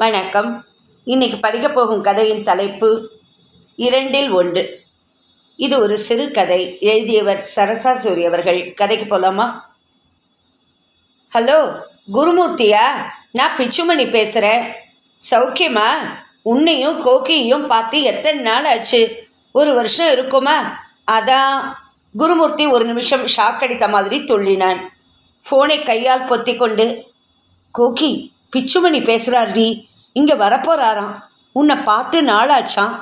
வணக்கம். இன்னைக்கு படிக்க போகும் கதையின் தலைப்பு இரண்டில் ஒன்று. இது ஒரு சிறு கதை. எழுதியவர் சரசா சூரி அவர்கள். கதைக்கு போகலாமா ஹலோ குருமூர்த்தியா? நான் பிச்சுமணி பேசுகிறேன் சௌக்கியமா? உன்னையும் கோக்கியையும் பார்த்து எத்தனை நாள் ஆச்சு? ஒரு வருஷம் இருக்குமா? அதான். குருமூர்த்தி ஒரு நிமிஷம் ஷாக் அடித்த மாதிரி துள்ளினான். ஃபோனை கையால் பொத்தி கொண்டு கோகி பிச்சுமணி பேசுகிறார் பேசுகிறார்டி இங்கே வரப்போகிறாராம் உன்னை பார்த்து நாளாச்சாம்.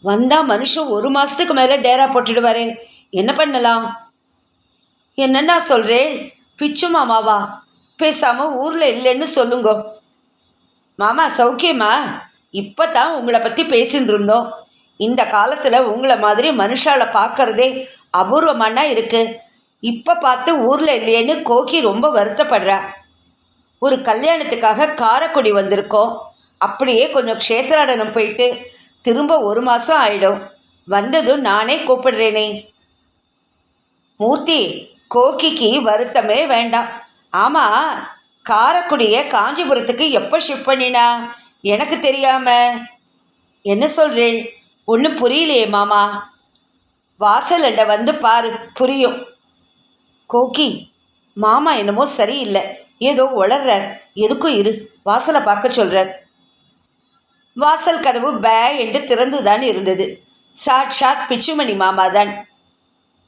வந்தால் மனுஷன் ஒரு மாதத்துக்கு மேலே டேரா போட்டுடுவாரே. என்ன பண்ணலாம்? என்னென்னா சொல்கிறேன் பிச்சு மாமாவா? பேசாமல் ஊரில் இல்லைன்னு சொல்லுங்கோ. மாமா சௌக்கியமா? இப்போ தான் உங்களை பற்றி பேசின்னு இருந்தோம். இந்த காலத்தில் உங்களை மாதிரி மனுஷால பார்க்கறதே அபூர்வமானா இருக்குது இப்போ பார்த்து ஊரில் இல்லையேன்னு கோக்கி ரொம்ப வருத்தப்படுறா. ஒரு கல்யாணத்துக்காக காரைக்குடி வந்திருக்கோம். அப்படியே கொஞ்சம் க்ஷேத்திராடனம் போயிட்டு திரும்ப ஒரு மாதம் ஆயிடும். வந்ததும் நானே கூப்பிடுறேனே. மூர்த்தி கோக்கிக்கு வருத்தமே வேண்டாம். ஆமாம் காரைக்குடியை காஞ்சிபுரத்துக்கு எப்போ ஷிஃப்ட் பண்ணினா? எனக்கு தெரியாம. என்ன சொல்கிறேன் ஒன்றும் புரியலையே மாமா. வாசலண்ட வந்து பாரு புரியும். கோக்கி மாமா என்னமோ சரியில்லை. ஏதோ உளர்றார். எதுக்கும் இரு வாசலை பார்க்க சொல்கிறார் வாசல் கதவு பே என்று திறந்துதான் இருந்தது. சாட்சாத் பிச்சுமணி மாமாதான்.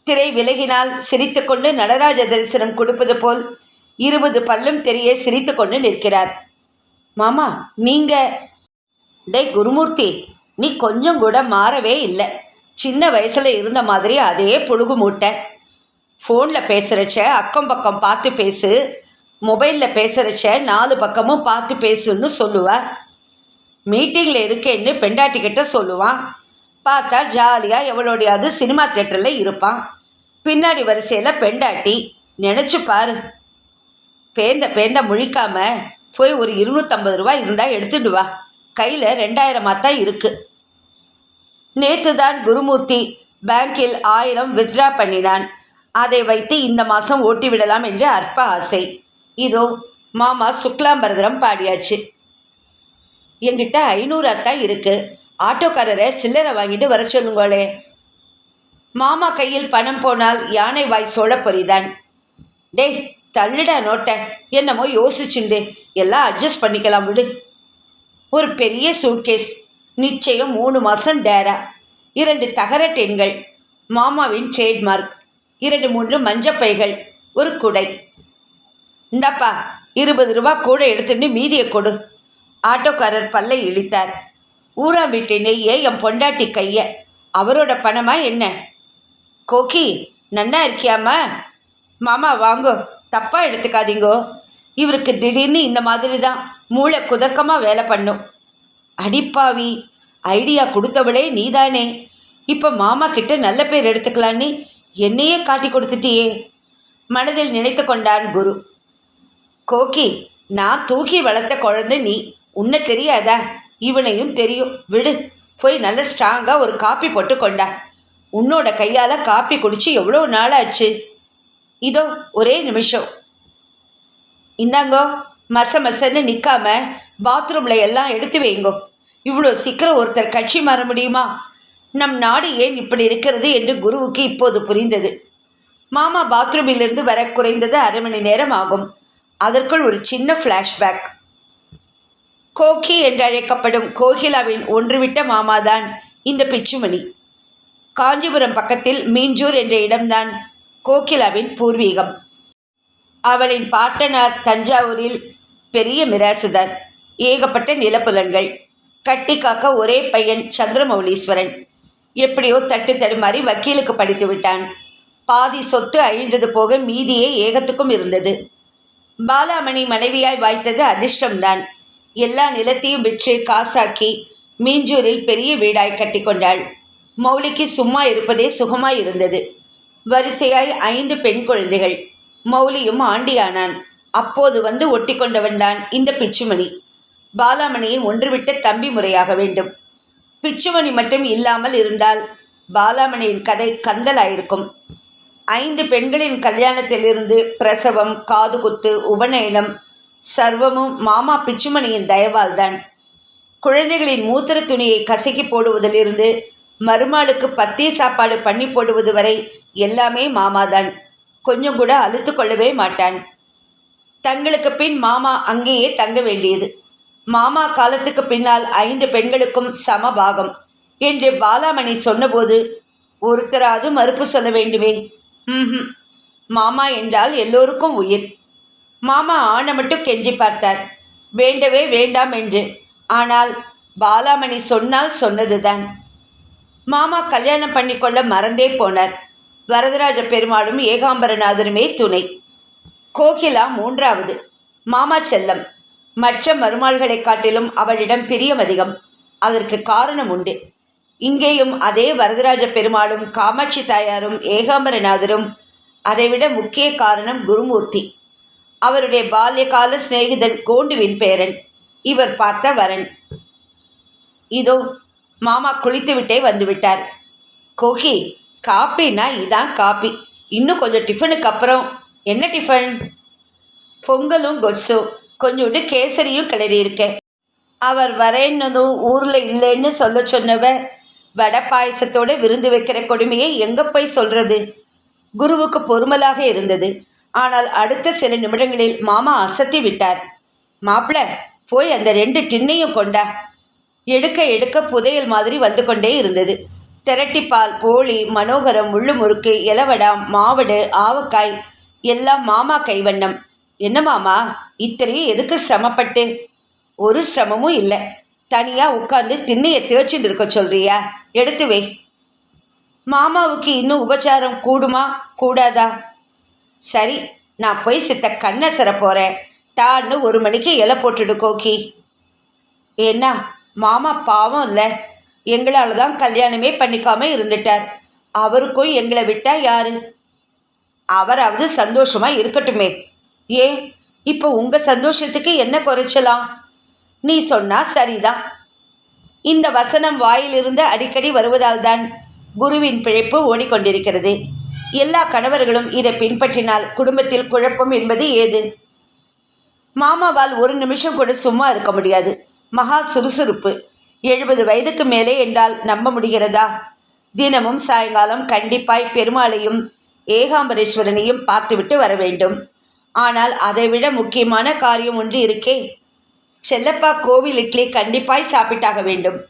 திரை விலகினால் சிரித்துக்கொண்டு நடராஜ தரிசனம் கொடுப்பது போல் இருபது பல்லும் தெரிய சிரித்துக்கொண்டு நிற்கிறார். மாமா நீங்க டே குருமூர்த்தி நீ கொஞ்சம் கூட மாறவே இல்லை. சின்ன வயசில் இருந்த மாதிரி அதே புழுகு மூட்டை. ஃபோனில் பேசுகிறச்ச அக்கம் பக்கம் பார்த்து பேசு. மொபைலில் பேசுகிறச்ச நாலு பக்கமும் பார்த்து பேசுன்னு சொல்லுவேன் மீட்டிங்கில் இருக்கேன்னு பெண்டாட்டிக்கிட்ட சொல்லுவான். பார்த்தா ஜாலியாக எவளோடையாவது சினிமா தேட்டரில் இருப்பான். பின்னாடி வரிசையில் பெண்டாட்டி நினச்சி பாரு. பேந்த பேந்த முழிக்காம போய் ஒரு இருநூற்றம்பது ரூபா இருந்தால் எடுத்துட்டு வா. கையில் ரெண்டாயிரமாக தான் இருக்குது நேற்று தான் குருமூர்த்தி பேங்கில் ஆயிரம் வித்ட்ரா பண்ணினான். அதை வைத்து இந்த மாதம் ஓட்டி விடலாம் என்று அற்ப ஆசை. இதோ மாமா சுக்லாம்பரதரம் பாடியாச்சு. என்கிட்ட ஐநூறு தான் இருக்குது ஆட்டோக்காரரை சில்லறை வாங்கிட்டு வர சொல்லுங்களே. மாமா கையில் பணம் போனால் யானை வாய் சோழ பொறிதான். டேய் தள்ளுடா நோட்டை. என்னமோ யோசிச்சுண்டு. எல்லாம் அட்ஜஸ்ட் பண்ணிக்கலாம் விடு. ஒரு பெரிய சூட்கேஸ் நிச்சயம் மூணு மாதம் டேரா. இரண்டு தகர டென்கள் மாமாவின் ட்ரேட்மார்க் இரண்டு மூன்று மஞ்சப்பைகள் ஒரு குடை. இந்தாப்பா இருபது ரூபா கூட எடுத்துட்டு மீதியை கொடு. ஆட்டோக்காரர் பல்லை இழித்தார். ஊரா வீட்டு என் பொண்டாட்டி கைய? அவரோட பணமா என்ன? கோகி நன்னா இருக்கியாம்மா? மாமா வாங்கோ. தப்பாக எடுத்துக்காதீங்கோ. இவருக்கு திடீர்னு இந்த மாதிரி தான் மூளை குதர்க்கமாக வேலை பண்ணும். அடிப்பாவி ஐடியா கொடுத்தவளே நீதானே. இப்போ மாமா கிட்ட நல்ல பேர் எடுத்துக்கலான்னு என்னையே காட்டி கொடுத்துட்டியே. மனதில் நினைத்து கொண்டான் குரு. கோகி நான் தூக்கி வளர்த்த குழந்தை நீ. உன்னை தெரியாதா? இவனையும் தெரியும். விடு. போய் நல்ல ஸ்ட்ராங்காக ஒரு காப்பி போட்டு கொண்டா. உன்னோட கையால் காப்பி குடிச்சு எவ்வளோ நாளாச்சு? இதோ ஒரே நிமிஷம். இந்தாங்கோ மச மசன்னு நிற்காம பாத்ரூமில் எல்லாம் எடுத்து வைங்கோ. இவ்வளோ சீக்கிரம் ஒருத்தர் கட்சி மாற முடியுமா? நம் நாடு ஏன் இப்படி இருக்கிறது என்று குருவுக்கு இப்போது புரிந்தது. மாமா பாத்ரூமிலிருந்து வர குறைந்தது அரை மணி நேரம் ஆகும். அதற்குள் ஒரு சின்ன ஃப்ளாஷ்பேக் கோகி என்றழைக்கப்படும் கோகிலாவின் ஒன்றுவிட்ட மாமாதான் இந்த பிச்சுமணி. காஞ்சிபுரம் பக்கத்தில் மீஞ்சூர் என்ற இடம்தான் கோகிலாவின் பூர்வீகம். அவளின் பாட்டனார் தஞ்சாவூரில் பெரிய மிராசுதார் ஏகப்பட்ட நிலப்புலன்கள். கட்டி காக்க ஒரே பையன் சந்திரமௌலீஸ்வரன். எப்படியோ தட்டு தடுமாறி வக்கீலுக்கு படித்து விட்டான். பாதி சொத்து அழிந்தது போக மீதியே ஏகத்துக்கும் இருந்தது. பாலாமணி மனைவியாய் வாய்த்தது அதிர்ஷ்டம்தான். எல்லா நிலத்தையும் விற்று காசாக்கி மீஞ்சூரில் பெரிய வீடாய் கட்டிக்கொண்டாள் மௌலிக்கு சும்மா இருப்பதே சுகமாய் இருந்தது. வரிசையாய் ஐந்து பெண் குழந்தைகள். மௌலியும் ஆண்டியானான். அப்போது வந்து ஒட்டி கொண்டவன்தான் இந்த பிச்சுமணி. பாலாமணியின் ஒன்றுவிட்ட தம்பி முறையாக வேண்டும். பிச்சுமணி மட்டும் இல்லாமல் இருந்தால் பாலாமணியின் கதை கந்தலாயிருக்கும். ஐந்து பெண்களின் கல்யாணத்திலிருந்து பிரசவம் காதுகுத்து உபநயனம் சர்வமும் மாமா பிச்சுமணியின் தயவால் தான் குழந்தைகளின் மூத்திர துணியை கசக்கி போடுவதிலிருந்து மருமாளுக்கு பத்திய சாப்பாடு பண்ணி போடுவது வரை எல்லாமே மாமாதான். கொஞ்சம் கூட அழுத்து கொள்ளவே மாட்டான். தங்களுக்கு பின் மாமா அங்கேயே தங்க வேண்டியது. மாமா காலத்துக்கு பின்னால் ஐந்து பெண்களுக்கும் சமபாகம் என்று பாலாமணி சொன்னபோது ஒருத்தராவது மறுப்பு சொல்ல வேண்டுமே. ம் மாமா என்றால் எல்லோருக்கும் உயிர். மாமா ஆணை மட்டும் கெஞ்சி பார்த்தார். வேண்டவே வேண்டாம் என்று. ஆனால் பாலாமணி சொன்னால் சொன்னதுதான். மாமா கல்யாணம் பண்ணிக்கொள்ள மறந்தே போனார். வரதராஜ பெருமாளும் ஏகாம்பரநாதனுமே துணை. கோகிலா மூன்றாவது. மாமா செல்லம். மற்ற மருமாள்களைக் காட்டிலும் அவளிடம் பிரியம் அதிகம். அதற்கு காரணம் உண்டு. இங்கேயும் அதே வரதராஜ பெருமாளும் காமாட்சி தாயாரும் ஏகாம்பரநாதரும் அதைவிட முக்கிய காரணம் குருமூர்த்தி. அவருடைய பால்யகால சிநேகிதன் கோண்டுவின் பேரன். இவர் பார்த்த வரன். இதோ மாமா குளித்துவிட்டே வந்துவிட்டார். கோகி காப்பின்னா இதான் காப்பி. இன்னும் கொஞ்சம் டிஃபனுக்கு அப்புறம். என்ன டிஃபன்? பொங்கலும் கொசும் கொஞ்சோண்டு கேசரியும் கிளறி இருக்கேன் அவர் வரேன்னதும் ஊரில் இல்லைன்னு சொல்ல சொன்னவ வடை பாயசத்தோடு விருந்து வைக்கிற கொடுமையை எங்கே போய் சொல்கிறது குருவுக்கு பொறுமலாக இருந்தது. ஆனால் அடுத்த சில நிமிடங்களில் மாமா அசத்தி விட்டார். மாப்பிள போய் அந்த ரெண்டு டின்னையும் கொண்டா. எடுக்க எடுக்க புதையல் மாதிரி வந்து கொண்டே இருந்தது. திரட்டிப்பால் போளி மனோகரம் முள்ளு முறுக்கு இலவடம் மாவடு ஆவக்காய் எல்லாம் மாமா கைவண்ணம். என்ன மாமா இத்தனையும் எதுக்கு சிரமப்பட்டு? ஒரு சிரமமும் இல்லை. தனியாக உட்காந்து திண்ணையை தேய்ச்சிட்டு இருக்க சொல்றியா? எடுத்து வை. மாமாவுக்கு இன்னும் உபச்சாரம் கூடுமா? கூடாதா? சரி நான் போய் சித்த கண்ணசர போகிறேன் தான்னு ஒரு மணிக்கு இலை போட்டுடு கோக்கி ஏன்னா மாமா பாவம் இல்லை. எங்களால் தான் கல்யாணமே பண்ணிக்காம இருந்துட்டார். அவருக்கும் எங்களை விட்டா யாரு? அவராவது சந்தோஷமாக இருக்கட்டுமே. ஏ இப்போ உங்கள் சந்தோஷத்துக்கு என்ன குறைச்சலாம்? நீ சொன்னால் சரிதான் இந்த வசனம் வாயிலிருந்து அடிக்கடி வருவதால் தான் குருவின் பிழைப்பு ஓடிக்கொண்டிருக்கிறது. எல்லா கணவர்களும் இதை பின்பற்றினால் குடும்பத்தில் குழப்பம் என்பது ஏது? மாமாவால் ஒரு நிமிஷம் கூட சும்மா இருக்க முடியாது. மகா சுறுசுறுப்பு. எழுபது வயதுக்கு மேலே என்றால் நம்ப முடிகிறதா? தினமும் சாயங்காலம் கண்டிப்பாய் பெருமாளையும் ஏகாம்பரேஸ்வரனையும் பார்த்துவிட்டு வர வேண்டும். ஆனால் அதைவிட முக்கியமான காரியம் ஒன்று இருக்கே. செல்லப்பா கோவில் இட்லி கண்டிப்பாய் சாப்பிட்டாக வேண்டும்.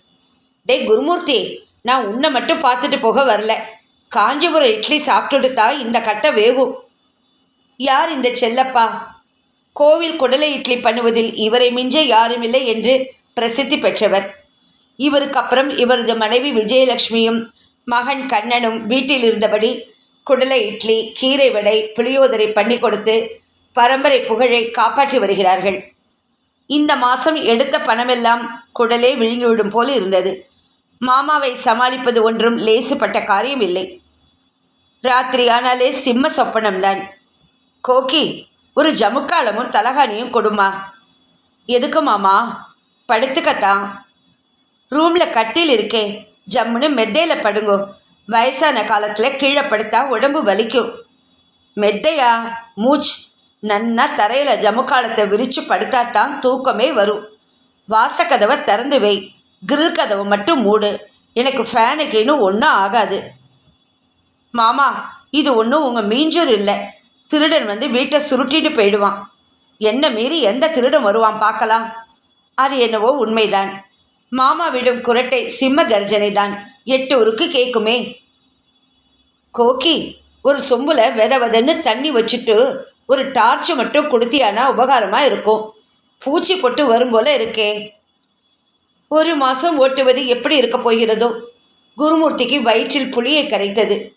டேய் குருமூர்த்தி நான் உன்னை மட்டும் பார்த்துட்டு போக வரல. காஞ்சிபுரம் இட்லி சாப்பிட்டுட்டு தான் இந்த கட்டை வேகும். யார் இந்த செல்லப்பா? கோவில் குடலை இட்லி பண்ணுவதில் இவரை மிஞ்ச யாருமில்லை என்று பிரசித்தி பெற்றவர். இவருக்கு அப்புறம் இவரது மனைவி விஜயலட்சுமியும் மகன் கண்ணனும் வீட்டில் இருந்தபடி குடலை இட்லி கீரை வடை புளியோதரை பண்ணி கொடுத்து பரம்பரை புகழை காப்பாற்றி வருகிறார்கள். இந்த மாதம் எடுத்த பணமெல்லாம் குடலே விழுங்கிவிடும் போல் இருந்தது. மாமாவை சமாளிப்பது ஒன்றும் லேசுப்பட்ட காரியம் இல்லை ராத்திரி ஆனாலே சிம்ம சொப்பனம்தான். கோக்கி ஒரு ஜமுக்காலமும் தலகாணியும் கொடுமா. எதுக்கு மாமா? படுத்துக்கத்தான் ரூமில் கட்டில் இருக்கே ஜம்முன்னு மெத்தையில் படுங்கோ. வயசான காலத்தில் கீழே படுத்தா உடம்பு வலிக்கும். மெத்தையா? மூச் நன்னா தரையில் ஜமுக்காலத்தை விரித்து படுத்தாத்தான் தூக்கமே வரும். வாசக்கதவை திறந்து வை. கிரில் கதவை மட்டும் மூடு. எனக்கு ஃபேனுக்கு இன்னும் ஒன்றும் ஆகாது. மாமா இது ஒன்றும் உங்கள் மீஞ்சூர் இல்லை. திருடன் வந்து வீட்டை சுருட்டிட்டு போயிடுவான். என்ன மீறி எந்த திருடன் வருவான் பார்க்கலாம். அது என்னவோ உண்மைதான். மாமா விடும் குரட்டை சிம்ம கர்ஜனை தான் எட்டு உருக்கு கேட்குமே கோக்கி ஒரு சொம்புல வெத வெதன்னு தண்ணி வச்சுட்டு ஒரு டார்ச் மட்டும் கொடுத்தியானா உபகாரமாக இருக்கும். பூச்சி பொட்டு வரும் போல இருக்கே. ஒரு மாதம் ஓட்டுவது எப்படி இருக்க போகிறதோ? குருமூர்த்திக்கு வயிற்றில் புளியை கரைத்தது.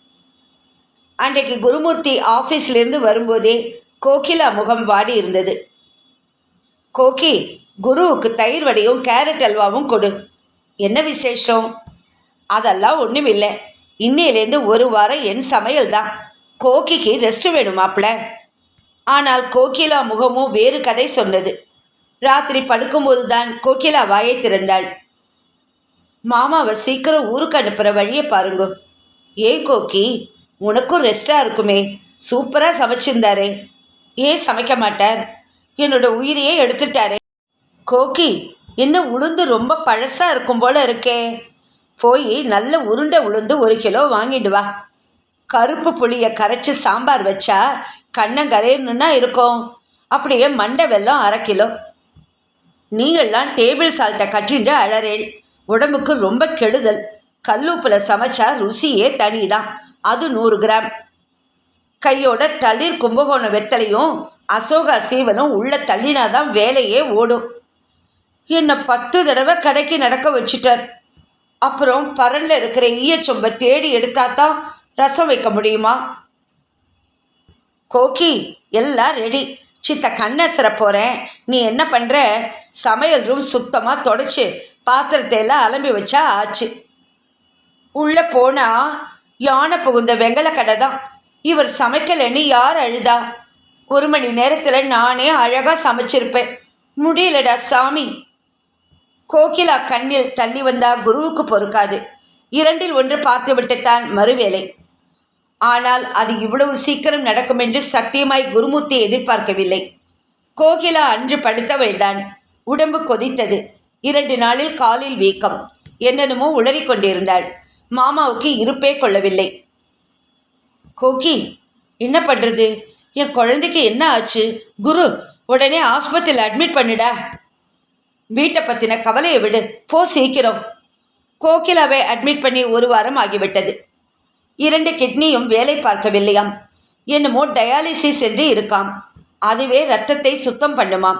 அன்றைக்கு குருமூர்த்தி ஆஃபீஸ்லேருந்து வரும்போதே கோகிலா முகம் வாடி இருந்தது. கோகி குருவுக்கு தயிர் வடையும் கேரட் அல்வாவும் கொடு. என்ன விசேஷம்? அதெல்லாம் ஒன்றும் இல்லை இன்னையிலேருந்து ஒரு வாரம் என் சமையல் தான் கோகிக்கு ரெஸ்ட் வேணுமாப்ல ஆனால் கோகிலா முகமும் வேறு கதை சொன்னது. ராத்திரி படுக்கும்போது தான் கோகிலா வாயை திறந்தாள். மாமாவை சீக்கிரம் ஊருக்கு அனுப்புகிற வழியை பாருங்க. ஏன் கோக்கி உனக்கும் ரெஸ்டாக இருக்குமே. சூப்பராக சமைச்சிருந்தாரே. ஏன் சமைக்க மாட்டார்? என்னோட உயிரையே எடுத்துட்டாரே. கோக்கி என்ன உளுந்து ரொம்ப பழசாக இருக்கும் போல இருக்கே. போய் நல்ல உருண்டை உளுந்து ஒரு கிலோ வாங்கிட்டு வா. கருப்பு புளியை கரைச்சி சாம்பார் வச்சா கண்ணங்கரையணுன்னா இருக்கும். அப்படியே மண்டை வெல்லம் அரை கிலோ. நீங்கள்லாம் டேபிள் சால்ட்டை கட்டிண்டு அழறேன் உடம்புக்கு ரொம்ப கெடுதல். கல்லூப்பில் சமைச்சா ருசியே தனிதான். அது நூறு கிராம். கையோட தளிர் கும்பகோண வெத்தலையும் அசோகா சீவலும் உள்ள தள்ளினாதான் வேலையே ஓடும். என்னை பத்து தடவை கடைக்கு நடக்க வச்சுட்டார். அப்புறம் பரனில் இருக்கிற ஈயச்சொம்பை தேடி எடுத்தா தான் ரசம் வைக்க முடியுமா? கோக்கி எல்லாம் ரெடி சித்த கண்ணசர போகிறேன் நீ என்ன பண்ணுற சமையல் ரூம் சுத்தமாக தொடச்சி. பாத்திரத்தை எல்லாம் அலம்பி வச்சா ஆச்சு. உள்ளே போனால் யானை புகுந்த வெங்கல கடை தான் இவர் சமைக்கலைன்னு யார் அழுதா? ஒரு மணி நேரத்தில் நானே அழகாக சமைச்சிருப்பேன். முடியலடா சாமி. கோகிலா கண்ணில் தண்ணி வந்தா குருவுக்கு பொறுக்காது. இரண்டில் ஒன்று பார்த்துவிட்டுத்தான் மறுவேளை. ஆனால் அது இவ்வளவு சீக்கிரம் நடக்கும் என்று சத்தியமாய் குருமூர்த்தி எதிர்பார்க்கவில்லை. கோகிலா அன்று படுத்தவள்தான். உடம்பு கொதித்தது. இரண்டு நாளில் காலில் வீக்கம். என்னென்னமோ உளறிக்கொண்டிருந்தாள். மாமாவுக்கு இருப்பே கொள்ளவில்லை. கோகி என்ன பண்ணுறது என் குழந்தைக்கு என்ன ஆச்சு? குரு உடனே ஆஸ்பத்திரியில் அட்மிட் பண்ணுடா. வீட்டை பற்றின கவலையை விடு. போ சீக்கிரம். கோகிலாவை அட்மிட் பண்ணி ஒரு வாரம் ஆகிவிட்டது. இரண்டு கிட்னியும் வேலை பார்க்கவில்லையாம். என்னமோ டயாலிசிஸ் என்று இருக்காம். அதுவே ரத்தத்தை சுத்தம் பண்ணுமாம்.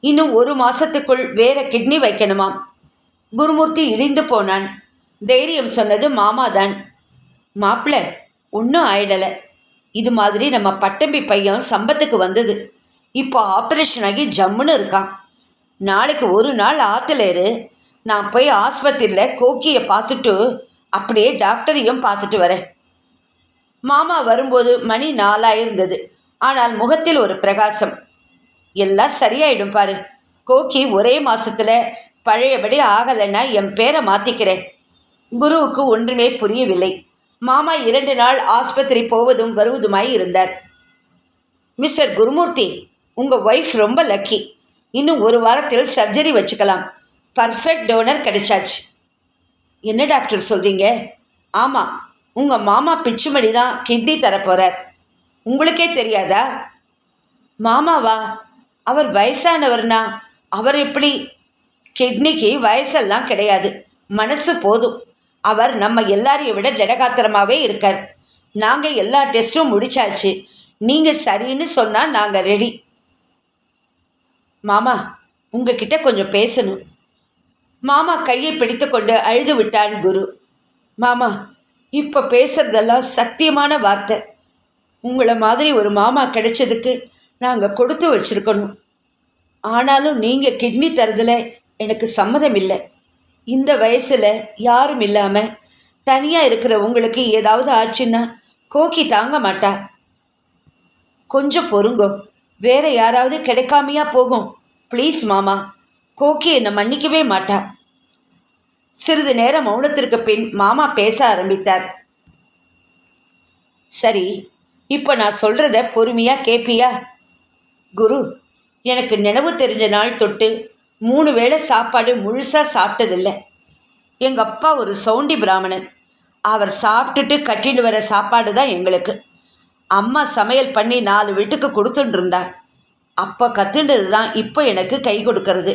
இன்னும் ஒரு மாசத்துக்குள் வேற கிட்னி வைக்கணுமாம். குருமூர்த்தி இடிந்து போனான். தைரியம் சொன்னது மாமா தான் மாப்பிள்ள ஒன்றும் ஆயிடலை. இது மாதிரி நம்ம பட்டம்பி பையன் சம்பத்துக்கு வந்தது. இப்போ ஆப்ரேஷன் ஆகி ஜம்முன்னு இருக்கான். நாளைக்கு ஒரு நாள் ஆற்றுல இரு. நான் போய் ஆஸ்பத்திரியில் கோக்கியை பார்த்துட்டு அப்படியே டாக்டரையும் பார்த்துட்டு வரேன். மாமா வரும்போது மணி நாலாயிருந்தது. ஆனால் முகத்தில் ஒரு பிரகாசம். எல்லாம் சரியாயிடும் பாரு. கோக்கி ஒரே மாதத்தில் பழையபடி ஆகலைன்னா என் பேரை மாற்றிக்கிறேன் குருவுக்கு ஒன்றுமே புரியவில்லை. மாமா இரண்டு நாள் ஆஸ்பத்திரி போவதும் வருவதுமாய் இருந்தார். மிஸ்டர் குருமூர்த்தி உங்கள் ஒய்ஃப் ரொம்ப லக்கி இன்னும் ஒரு வாரத்தில் சர்ஜரி வச்சுக்கலாம். பர்ஃபெக்ட் டோனர் கிடைச்சாச்சு. என்ன டாக்டர் சொல்கிறீங்க ஆமாம் உங்கள் மாமா பிச்சுமணி தான் கிட்னி தரப்போகிறார் உங்களுக்கே தெரியாதா? மாமாவா? அவர் வயசானவர்னா அவர் எப்படி? கிட்னிக்கு வயசெல்லாம் கிடையாது. மனசு போதும். அவர் நம்ம எல்லாரையும் விட திடகாத்திரமாகவே இருக்கார். நாங்கள் எல்லா டெஸ்ட்டும் முடிச்சாச்சு. நீங்கள் சரின்னு சொன்னால் நாங்கள் ரெடி மாமா உங்ககிட்ட கொஞ்சம் பேசணும். மாமா கையை பிடித்துக்கொண்டு அழுது விட்டான் குரு. மாமா இப்போ பேசுறதெல்லாம் சத்தியமான வார்த்தை. உங்களை மாதிரி ஒரு மாமா கிடைச்சதுக்கு நாங்கள் கொடுத்து வச்சுருக்கணும். ஆனாலும் நீங்கள் கிட்னி தரதில் எனக்கு சம்மதம் இல்லை. இந்த வயசில் யாரும் இல்லாமல் தனியாக இருக்கிற உங்களுக்கு ஏதாவது ஆச்சுன்னா கோக்கி தாங்க மாட்டா. கொஞ்சம் பொறுங்கோ. வேற யாராவது கிடைக்காமையா போகும். ப்ளீஸ் மாமா கோக்கி என்னை மன்னிக்கவே மாட்டா. சிறிது நேரம் மௌனத்திற்கு பின் மாமா பேச ஆரம்பித்தார். சரி இப்போ நான் சொல்கிறத பொறுமையாக கேட்பியா குரு எனக்கு நினைவு தெரிஞ்ச நாள் தொட்டு மூணு வேளை சாப்பாடு முழுசாக சாப்பிட்டதில்லை. எங்கள் அப்பா ஒரு சவுண்டி பிராமணன். அவர் சாப்பிட்டுட்டு கட்டிட்டு வர சாப்பாடு தான் எங்களுக்கு. அம்மா சமையல் பண்ணி நாலு வீட்டுக்கு கொடுத்துட்டு இருந்தார் அப்போ கற்றுண்டது தான் இப்போ எனக்கு கை கொடுக்கறது.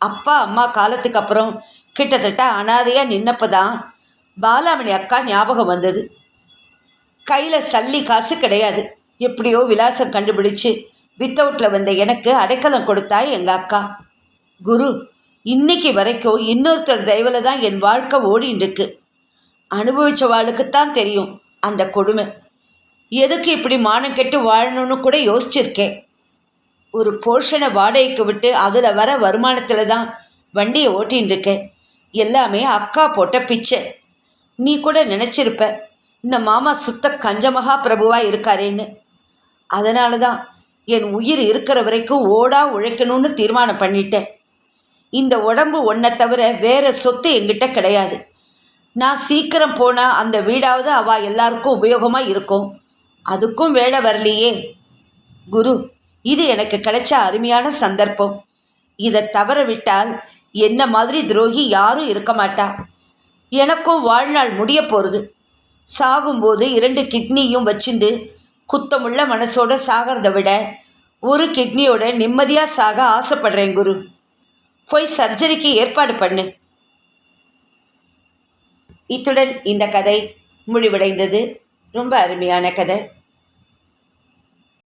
அப்பா அம்மா காலத்துக்கு அப்புறம் கிட்டத்தட்ட அனாதையாக நின்னப்போ தான் பாலாமணி அக்கா ஞாபகம் வந்தது. கையில் சல்லி காசு கிடையாது. எப்படியோ விலாசம் கண்டுபிடிச்சு வித்தவுட்டில் வந்த எனக்கு அடைக்கலம் கொடுத்தா எங்கள் அக்கா. குரு இன்னைக்கு வரைக்கும் இன்னொருத்தர் தயவில் தான் என் வாழ்க்கை ஓடின்னு இருக்கு. அனுபவிச்சவாளுக்குத்தான் தெரியும் அந்த கொடுமை. எதுக்கு இப்படி மானம் கெட்டு வாழணும்னு கூட யோசிச்சிருக்கேன். ஒரு போர்ஷனை வாடகைக்கு விட்டு அதில் வர வருமானத்தில் தான் வண்டியை ஓட்டின்னு இருக்கேன். எல்லாமே அக்கா போட்ட பிச்சை. நீ கூட நினச்சிருப்ப இந்த மாமா சுத்த கஞ்சமகா பிரபுவாக இருக்காரேன்னு. அதனால தான் என் உயிர் இருக்கிற வரைக்கும் ஓடா உழைக்கணும்னு தீர்மானம் பண்ணிட்டேன். இந்த உடம்பு ஒன்றை தவிர வேற சொத்து என்கிட்ட கிடையாது. நான் சீக்கிரம் போனால் அந்த வீடாவது அவள் எல்லாருக்கும் உபயோகமாக இருக்கும். அதுக்கும் வேலை வரலையே. குரு இது எனக்கு கிடைச்ச அருமையான சந்தர்ப்பம். இதை தவற விட்டால் என்ன மாதிரி துரோகி யாரும் இருக்க மாட்டா. எனக்கும் வாழ்நாள் முடிய போகிறது சாகும்போது இரண்டு கிட்னியும் வச்சுண்டு குத்தமுள்ள மனசோட சாகிறத விட ஒரு கிட்னியோட நிம்மதியாக சாக ஆசைப்படுறேன் குரு. போய் சர்ஜரிக்கு ஏற்பாடு பண்ணு. இத்துடன் இந்த கதை முடிவடைந்தது. ரொம்ப அருமையான கதை.